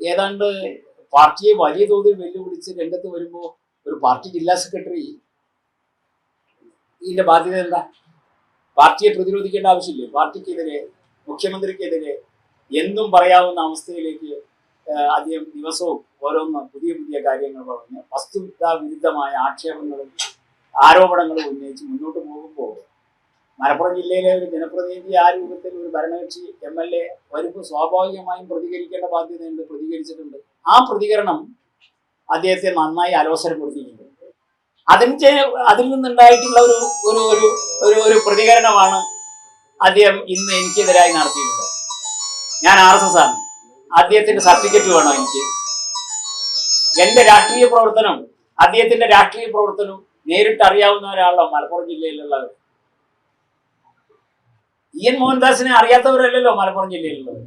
ഏതാണ്ട് പാർട്ടിയെ വലിയ തോതിൽ വെല്ലുവിളിച്ച് രംഗത്ത് വരുമ്പോൾ ഒരു പാർട്ടി ജില്ലാ സെക്രട്ടറി ഇതിന്റെ ബാധ്യത എന്താ? പാർട്ടിയെ പ്രതിരോധിക്കേണ്ട ആവശ്യമില്ലേ? പാർട്ടിക്കെതിരെ മുഖ്യമന്ത്രിക്കെതിരെ എന്തും പറയാവുന്ന അവസ്ഥയിലേക്ക് അദ്ദേഹം ദിവസവും ഓരോന്ന് പുതിയ പുതിയ കാര്യങ്ങൾ പറഞ്ഞ് വസ്തുതാ വിരുദ്ധമായ ആക്ഷേപങ്ങളും ആരോപണങ്ങളും ഉന്നയിച്ച് മുന്നോട്ട് പോകുമ്പോൾ മലപ്പുറം ജില്ലയിലെ ഒരു ജനപ്രതിനിധി ആ രൂപത്തിൽ ഒരു ഭരണകക്ഷി എം എൽ എ വരുമ്പോൾ സ്വാഭാവികമായും പ്രതികരിക്കേണ്ട ബാധ്യതയുണ്ട് പ്രതികരിച്ചിട്ടുണ്ട്. ആ പ്രതികരണം അദ്ദേഹത്തെ നന്നായി അലോസരപ്പെടുത്തിയിട്ടുണ്ട്. അതിന് അതിൽ നിന്നുണ്ടായിട്ടുള്ള ഒരു ഒരു ഒരു ഒരു ഒരു പ്രതികരണമാണ് അദ്ദേഹം ഇന്ന് എനിക്കെതിരായി നടത്തിയിട്ടുള്ളത്. ഞാൻ ആർ എസ് എസ് ആണ്. അദ്ദേഹത്തിന്റെ സർട്ടിഫിക്കറ്റ് വേണോ എനിക്ക്? എന്റെ രാഷ്ട്രീയ പ്രവർത്തനം അദ്ദേഹത്തിന്റെ രാഷ്ട്രീയ പ്രവർത്തനം നേരിട്ട് അറിയാവുന്ന ഒരാളോ മലപ്പുറം ജില്ലയിലുള്ളത് ഇ എൻ മോഹൻദാസിനെ അറിയാത്തവരല്ലല്ലോ മലപ്പുറം ജില്ലയിലുള്ളത്.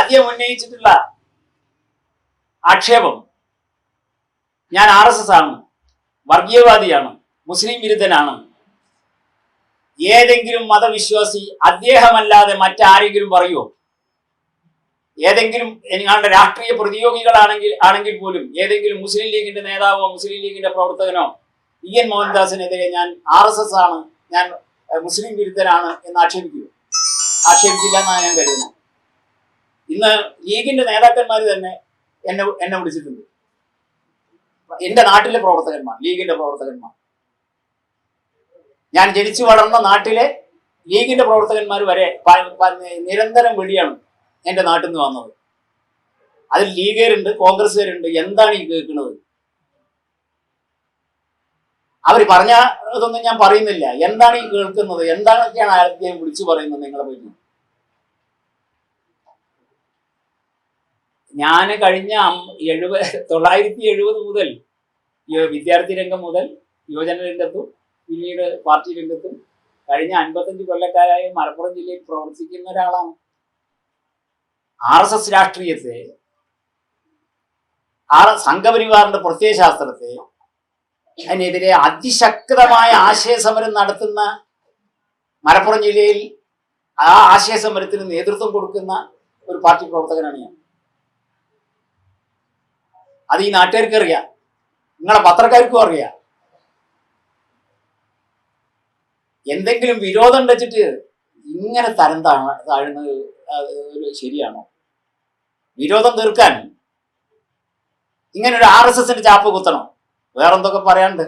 അദ്ദേഹം ഉന്നയിച്ചിട്ടുള്ള ആക്ഷേപം ഞാൻ ആർ എസ് എസ് ആണ് വർഗീയവാദിയാണ് മുസ്ലിം വിരുദ്ധനാണ്. ഏതെങ്കിലും മതവിശ്വാസി അദ്ദേഹമല്ലാതെ മറ്റാരെങ്കിലും പറയുമോ ഏതെങ്കിലും നിങ്ങളുടെ രാഷ്ട്രീയ പ്രതിയോഗികളാണെങ്കിൽ ആണെങ്കിൽ പോലും ഏതെങ്കിലും മുസ്ലിം ലീഗിന്റെ നേതാവോ മുസ്ലിം ലീഗിന്റെ പ്രവർത്തകനോ ഇ എൻ മോഹൻദാസിനെതിരെ ഞാൻ ആർ എസ് എസ് ആണ് ഞാൻ മുസ്ലിം വിരുദ്ധരാണ് എന്ന് ആക്ഷേപിക്കൂ ആക്ഷേപിക്കില്ല എന്നാണ് ഞാൻ കരുതുന്നത്. ഇന്ന് ലീഗിന്റെ നേതാക്കന്മാർ തന്നെ എന്നെ എന്നെ വിളിച്ചിട്ടുണ്ട്. എന്റെ നാട്ടിലെ പ്രവർത്തകന്മാർ ലീഗിന്റെ പ്രവർത്തകന്മാർ. ഞാൻ ജനിച്ചു വളർന്ന നാട്ടിലെ ലീഗിന്റെ പ്രവർത്തകന്മാർ വരെ നിരന്തരം വിളിയാണ് എന്റെ നാട്ടിൽ നിന്ന് വന്നത്. അതിൽ ലീഗുകാരുണ്ട് കോൺഗ്രസ്സുകാരുണ്ട് എന്താണ് ഈ കേൾക്കുന്നത്? അവർ പറഞ്ഞ ഇതൊന്നും ഞാൻ പറയുന്നില്ല. എന്താണ് ഈ കേൾക്കുന്നത്? എന്താണൊക്കെയാണ് ആരൊക്കെയും വിളിച്ചു പറയുന്നത് നിങ്ങളെ പറ്റി? ഞാൻ കഴിഞ്ഞ എഴുപത് തൊള്ളായിരത്തി എഴുപത് മുതൽ വിദ്യാർത്ഥി രംഗം മുതൽ യുവജന രംഗത്തും പിന്നീട് പാർട്ടി രംഗത്തും കഴിഞ്ഞ അൻപത്തഞ്ച് കൊല്ലക്കാരായി മലപ്പുറം ജില്ലയിൽ പ്രവർത്തിക്കുന്ന ഒരാളാണ്. ആർ എസ് എസ് രാഷ്ട്രീയത്തെ ആർ സംഘപരിവാറിന്റെ പ്രത്യയശാസ്ത്രത്തെ അതിനെതിരെ അതിശക്തമായ ആശയസമരം നടത്തുന്ന മലപ്പുറം ജില്ലയിൽ ആ ആശയസമരത്തിന് നേതൃത്വം കൊടുക്കുന്ന ഒരു പാർട്ടി പ്രവർത്തകനാണ് ഞാൻ. അത് ഈ നാട്ടുകാർക്ക് അറിയാം. നിങ്ങളെ പത്രക്കാർക്കും അറിയാം. എന്തെങ്കിലും വിരോധം വെച്ചിട്ട് ഇങ്ങനെ തരം താഴ താഴുന്നത് ശരിയാണോ? വിരോധം തീർക്കാൻ ഇങ്ങനെ ഒരു ആർ എസ് എസിന്റെ ചാപ്പ് കുത്തണം. വേറെന്തൊക്കെ പറയാനുണ്ട്?